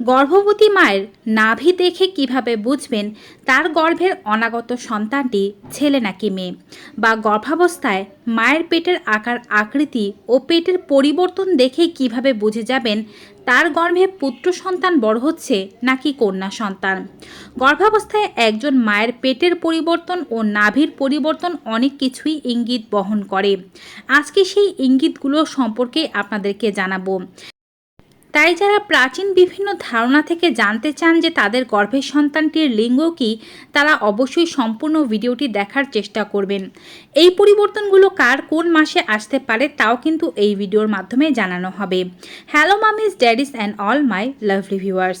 গর্ভবতী মায়ের নাভি দেখে কীভাবে বুঝবেন তার গর্ভের অনাগত সন্তানটি ছেলে নাকি মেয়ে? বা গর্ভাবস্থায় মায়ের পেটের আকার আকৃতি ও পেটের পরিবর্তন দেখে কীভাবে বুঝে যাবেন তার গর্ভে পুত্র সন্তান বড় হচ্ছে নাকি কন্যা সন্তান? গর্ভাবস্থায় একজন মায়ের পেটের পরিবর্তন ও নাভির পরিবর্তন অনেক কিছুই ইঙ্গিত বহন করে। আজকে সেই ইঙ্গিতগুলো সম্পর্কে আপনাদেরকে জানাব। তাই যারা প্রাচীন বিভিন্ন ধারণা থেকে জানতে চান যে তাদের গর্ভের সন্তানটির লিঙ্গ কি, তারা অবশ্যই সম্পূর্ণ ভিডিওটি দেখার চেষ্টা করবেন। এই পরিবর্তনগুলো কার কোন মাসে আসতে পারে তাও কিন্তু এই ভিডিওর মাধ্যমে জানানো হবে। Hello mummies daddies and all my lovely viewers.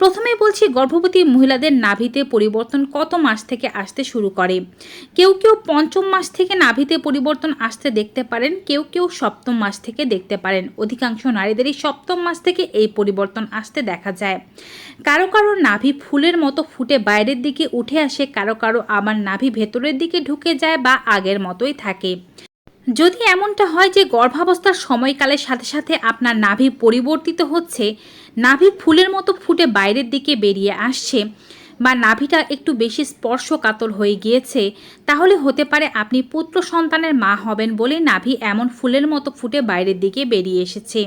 প্রথমেই বলছি, গর্ভবতী মহিলাদের নাভিতে পরিবর্তন কত মাস থেকে আসতে শুরু করে? কেউ কেউ পঞ্চম মাস থেকে নাভিতে পরিবর্তন আসতে দেখতে পারেন, কেউ কেউ সপ্তম মাস থেকে দেখতে পারেন। অধিকাংশ নারীদেরই সপ্তম মাস থেকে এই পরিবর্তন আসতে দেখা যায়। কারও কারও নাভি ফুলের মতো ফুটে বাইরের দিকে উঠে আসে, কারও কারও আবার নাভি ভেতরের দিকে ঢুকে যায় বা আগের মতোই থাকে। যদি এমনটা হয় যে গর্ভাবস্থার সময়কালের সাথে সাথে আপনার নাভি পরিবর্তিত হচ্ছে, নাভি ফুলের মতো ফুটে বাইরের দিকে বেরিয়ে আসছে বা নাভিটা একটু বেশি স্পর্শকাতর হয়ে গিয়েছে, তাহলে হতে পারে আপনি পুত্র সন্তানের মা হবেন বলে নাভি এমন ফুলের মতো ফুটে বাইরের দিকে বেরিয়ে এসেছে।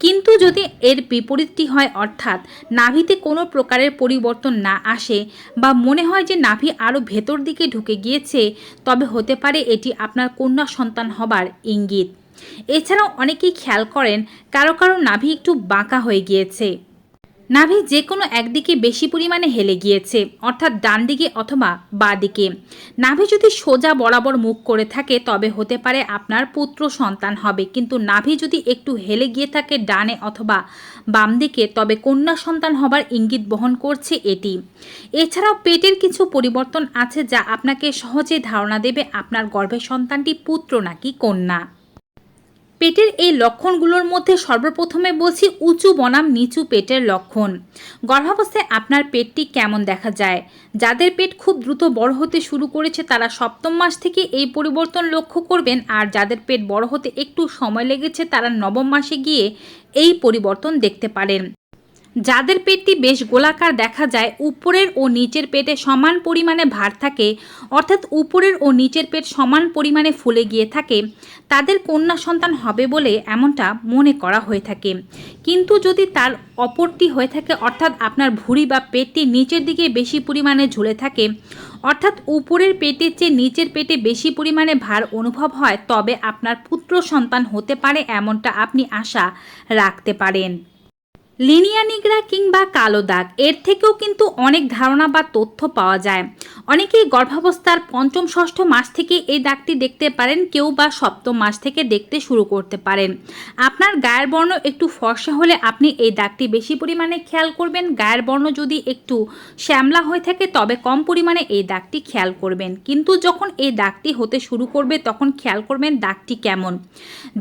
কিন্তু যদি এর বিপরীতটি হয় অর্থাৎ নাভিতে কোনো প্রকারের পরিবর্তন না আসে বা মনে হয় যে নাভি আরও ভেতর দিকে ঢুকে গিয়েছে, তবে হতে পারে এটি আপনার কন্যা সন্তান হবার ইঙ্গিত। এছাড়াও অনেকেই খেয়াল করেন, কারও কারও নাভি একটু বাঁকা হয়ে গিয়েছে। নাভি যে কোনো একদিকে বেশি পরিমাণে হেলে গিয়েছে, অর্থাৎ ডান দিকে অথবা বাঁ দিকে। নাভি যদি সোজা বরাবর মুখ করে থাকে, তবে হতে পারে আপনার পুত্র সন্তান হবে। কিন্তু নাভি যদি একটু হেলে গিয়ে থাকে ডানে অথবা বাম দিকে, তবে কন্যা সন্তান হবার ইঙ্গিত বহন করছে এটি। এছাড়াও পেটের কিছু পরিবর্তন আছে যা আপনাকে সহজে ধারণা দেবে আপনার গর্ভের সন্তানটি পুত্র নাকি কন্যা। পেটের এই লক্ষণগুলোর মধ্যে সর্বপ্রথমে বলছি উঁচু বনাম, নিচু পেটের লক্ষণ। গর্ভাবস্থায় আপনার পেটটি কেমন দেখা যায়? যাদের পেট খুব দ্রুত বড় হতে শুরু করেছে, তারা সপ্তম মাস থেকে এই পরিবর্তন লক্ষ্য করবেন। আর যাদের পেট বড় হতে একটু সময় লেগেছে, তারা নবম মাসে গিয়ে এই পরিবর্তন দেখতে পারেন। যাদের পেটটি বেশ গোলাকার দেখা যায়, উপরের ও নিচের পেটে সমান পরিমাণে ভার থাকে, অর্থাৎ উপরের ও নিচের পেট সমান পরিমাণে ফুলে গিয়ে থাকে, তাদের কন্যা সন্তান হবে বলে এমনটা মনে করা হয়ে থাকে। কিন্তু যদি তার অপরটি হয়ে থাকে, অর্থাৎ আপনার ভুঁড়ি বা পেটটি নিচের দিকে বেশি পরিমাণে ঝুলে থাকে, অর্থাৎ উপরের পেটের চেয়ে নিচের পেটে বেশি পরিমাণে ভার অনুভব হয়, তবে আপনার পুত্র সন্তান হতে পারে এমনটা আপনি আশা রাখতে পারেন। লিনিয়া নিগড়া কিংবা কালো দাগ, এর থেকেও কিন্তু অনেক ধারণা বা তথ্য পাওয়া যায়। অনেকেই গর্ভাবস্থার পঞ্চম, ষষ্ঠ মাস থেকে এই দাগটি দেখতে পারেন, কেউ বা সপ্তম মাস থেকে দেখতে শুরু করতে পারেন। আপনার গায়ের বর্ণ একটু ফর্সা হলে আপনি এই দাগটি বেশি পরিমাণে খেয়াল করবেন। গায়ের বর্ণ যদি একটু শ্যামলা হয়ে থাকে, তবে কম পরিমাণে এই দাগটি খেয়াল করবেন। কিন্তু যখন এই দাগটি হতে শুরু করবে, তখন খেয়াল করবেন দাগটি কেমন।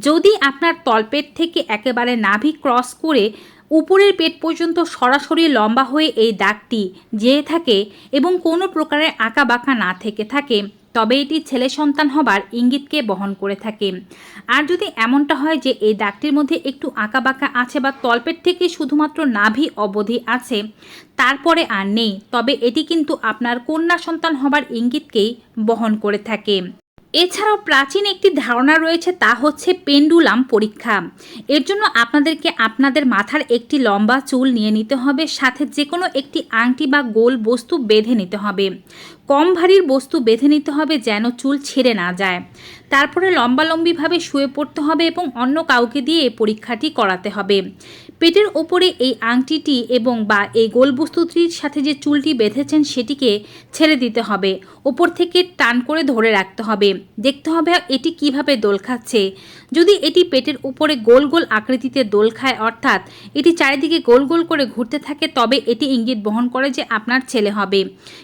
যদি আপনার তলপেট থেকে একেবারে নাভি ক্রস করে উপরের পেট পর্যন্ত সরাসরি লম্বা হয়ে এই দাগটি যেয়ে থাকে এবং কোনো প্রকারের আঁকা বাঁকা না থেকে থাকে, তবে এটি ছেলে সন্তান হবার ইঙ্গিতকে বহন করে থাকে। আর যদি এমনটা হয় যে এই দাগটির মধ্যে একটু আঁকা বাঁকা আছে বা তলপেট থেকে শুধুমাত্র নাভি অবধি আছে, তারপরে আর নেই, তবে এটি কিন্তু আপনার কন্যা সন্তান হবার ইঙ্গিতকেই বহন করে থাকে। এছাড়াও প্রাচীন একটি ধারণা রয়েছে তা হচ্ছে পেন্ডুলাম পরীক্ষা। এর জন্য আপনাদেরকে আপনাদের মাথার একটি লম্বা চুল নিয়ে নিতে হবে, সাথে যে কোনো একটি আংটি বা গোল বস্তু বেঁধে নিতে হবে। কম ভারীর বস্তু বেঁধে নিতে হবে যেন চুল ছেড়ে না যায়। তারপরে লম্বালম্বিভাবে শুয়ে পড়তে হবে এবং অন্য কাউকে দিয়ে এই পরীক্ষাটি করাতে হবে। পেটের ওপরে এই আংটিটি এবং বা এই গোল বস্তুটির সাথে যে চুলটি বেঁধেছেন সেটিকে ছেড়ে দিতে হবে। ওপর থেকে টান করে ধরে রাখতে হবে। দেখতে হবে এটি কীভাবে দোল খাচ্ছে। যদি এটি পেটের উপরে গোল গোল আকৃতিতে দোল খায়, অর্থাৎ এটি চারিদিকে গোল গোল করে ঘুরতে থাকে, তবে এটি ইঙ্গিত বহন করে যে আপনার ছেলে হবে।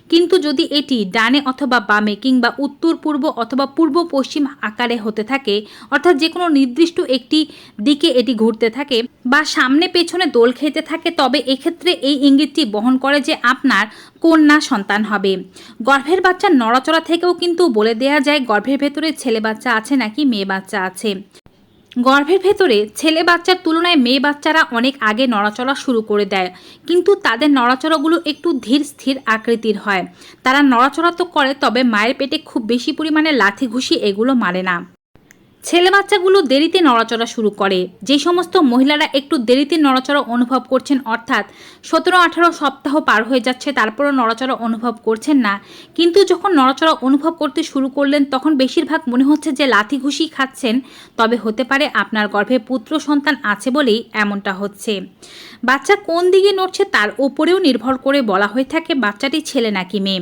কিন্তু যদি এটি ডানে অথবা বামে কিংবা উত্তর, পূর্ব অথবা পূর্ব পশ্চিম আকারে হতে থাকে, অর্থাৎ যে কোনো নির্দিষ্ট একটি দিকে এটি ঘুরতে থাকে বা সামনে পেছনে দোল খেতে থাকে, তবে এক্ষেত্রে এই ইঙ্গিতটি বহন করে যে আপনার কন্যা সন্তান হবে। গর্ভের বাচ্চার নড়াচড়া থেকেও কিন্তু বলে দেওয়া যায়, গর্ভের ভেতরে ছেলে বাচ্চা আছে নাকি মেয়ে বাচ্চা আছে। গর্ভের ভেতরে ছেলে বাচ্চার তুলনায় মেয়ে বাচ্চারা অনেক আগে নড়াচড়া শুরু করে দেয়, কিন্তু তাদের নড়াচড়াগুলো একটু ধীর স্থির আকৃতির হয়। তারা নড়াচড়া তো করে, তবে মায়ের পেটে খুব বেশি পরিমাণে লাথি ঘুষি এগুলো মারে না। ছেলে বাচ্চাগুলো দেরিতে নড়াচড়া শুরু করে। যে সমস্ত মহিলারা একটু দেরিতে নড়াচড়া অনুভব করছেন, অর্থাৎ সতেরো আঠারো সপ্তাহ পার হয়ে যাচ্ছে, তারপরও নড়াচড়া অনুভব করছেন না। কিন্তু যখন নড়াচড়া অনুভব করতে শুরু করলেন, তখন বেশিরভাগ মনে হচ্ছে যে লাথি ঘুষি খাচ্ছেন। তবে হতে পারে আপনার গর্ভে পুত্র সন্তান আছে বলেই এমনটা হচ্ছে। বাচ্চা কোন দিকে নড়ছে তার ওপরেও নির্ভর করে বলা হয়ে থাকে বাচ্চাটি ছেলে নাকি মেয়ে।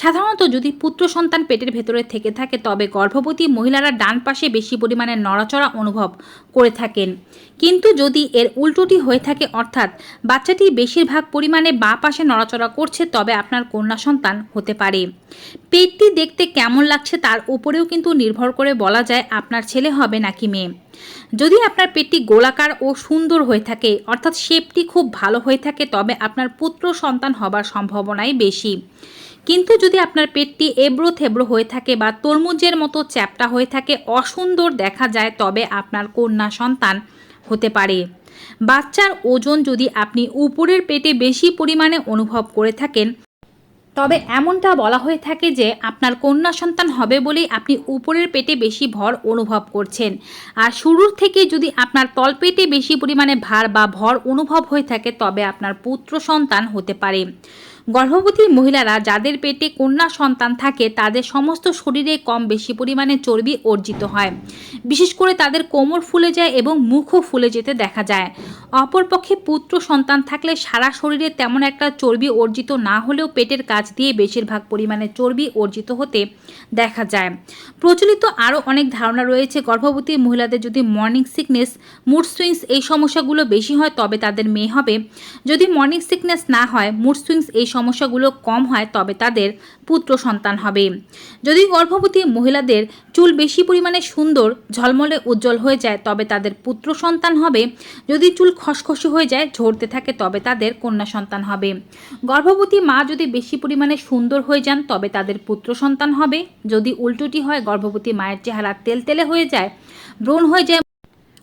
সাধারণত যদি পুত্র সন্তান পেটের ভেতরে থেকে থাকে, তবে গর্ভবতী মহিলারা ডান পাশে বেশি পরিমাণে নড়াচড়া অনুভব করে থাকেন। কিন্তু যদি এর উল্টোটি হয়ে থাকে, অর্থাৎ বাচ্চাটি বেশিরভাগ পরিমাণে বাঁ পাশে নড়াচড়া করছে, তবে আপনার কন্যা সন্তান হতে পারে। পেটটি দেখতে কেমন লাগছে তার উপরেও কিন্তু নির্ভর করে বলা যায় আপনার ছেলে হবে নাকি মেয়ে। যদি আপনার পেটটি গোলাকার ও সুন্দর হয়ে থাকে, অর্থাৎ শেপটি খুব ভালো হয়ে থাকে, তবে আপনার পুত্র সন্তান হবার সম্ভাবনাই বেশি। কিন্তু যদি আপনার পেটটি এবড়ো থেবড়ো হয়ে থাকে বা তরমুজের মতো চ্যাপটা হয়ে থাকে, অসুন্দর দেখা যায়, তবে আপনার কন্যা সন্তান হতে পারে। বাচ্চার ওজন যদি আপনি উপরের পেটে বেশি পরিমাণে অনুভব করে থাকেন, তবে এমনটা বলা হয়ে থাকে যে আপনার কন্যা সন্তান হবে বলেই আপনি উপরের পেটে বেশি ভর অনুভব করছেন। আর শুরুর থেকে যদি আপনার তলপেটে বেশি পরিমাণে ভার বা ভর অনুভব হয়ে থাকে, তবে আপনার পুত্র সন্তান হতে পারে। গর্ভবতী মহিলারা যাদের পেটে কন্যা সন্তান থাকে, তাদের সমস্ত শরীরে কম বেশি পরিমাণে চর্বি অর্জিত হয়। বিশেষ করে তাদের কোমর ফুলে যায় এবং মুখও ফুলে যেতে দেখা যায়। অপরপক্ষে পুত্র সন্তান থাকলে সারা শরীরে তেমন একটা চর্বি অর্জিত না হলেও পেটের কাছ দিয়ে বেশিরভাগ পরিমাণে চর্বি অর্জিত হতে দেখা যায়। প্রচলিত আরও অনেক ধারণা রয়েছে, গর্ভবতী মহিলাদের যদি মর্নিং সিকনেস মুড সুইংস এই সমস্যাগুলো বেশি হয়, তবে তাদের মেয়ে হবে। যদি মর্নিং সিকনেস না হয় মুড সুইংস এই সমস্যাগুলো কম হয়, তবে তাদের পুত্র সন্তান হবে। যদি গর্ভবতী মহিলাদের চুল বেশি পরিমাণে সুন্দর, ঝলমলে উজ্জ্বল হয়ে যায়, তবে তাদের পুত্র সন্তান হবে। যদি চুল খসখসে হয়ে যায়, ঝরতে থাকে, তবে তাদের কন্যা সন্তান হবে। গর্ভবতী মা যদি বেশি পরিমাণে সুন্দর হয়ে যান, তবে তাদের পুত্র সন্তান হবে। যদি উল্টোটি হয়, গর্ভবতী মায়ের চেহারা তেলতেলে হয়ে যায় ব্রণ হয়ে যায়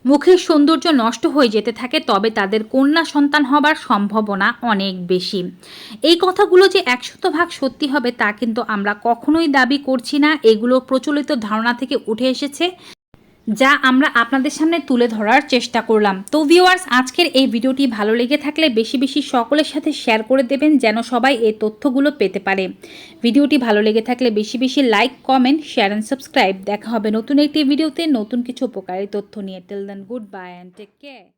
মুখের সৌন্দর্য নষ্ট হয়ে যেতে থাকে, তবে তাদের কন্যা সন্তান হবার সম্ভাবনা অনেক বেশি। এই কথাগুলো যে একশত ভাগ সত্যি হবে তা কিন্তু আমরা কখনোই দাবি করছি না। এগুলো প্রচলিত ধারণা থেকে উঠে এসেছে। যা আমরা আপনাদের সামনে তুলে ধরার চেষ্টা করলাম। তো ভিউয়ার্স আজকের এই ভিডিওটি ভালো লেগে থাকলে বেশি বেশি সকলের সাথে শেয়ার করে দেবেন যেন সবাই এই তথ্যগুলো পেতে পারে। ভিডিওটি ভালো লেগে থাকলে বেশি বেশি like comment share and subscribe দেখা হবে নতুন একটি ভিডিওতে। নতুন কিছু উপকারী তথ্য নিয়ে। Till then good bye and take care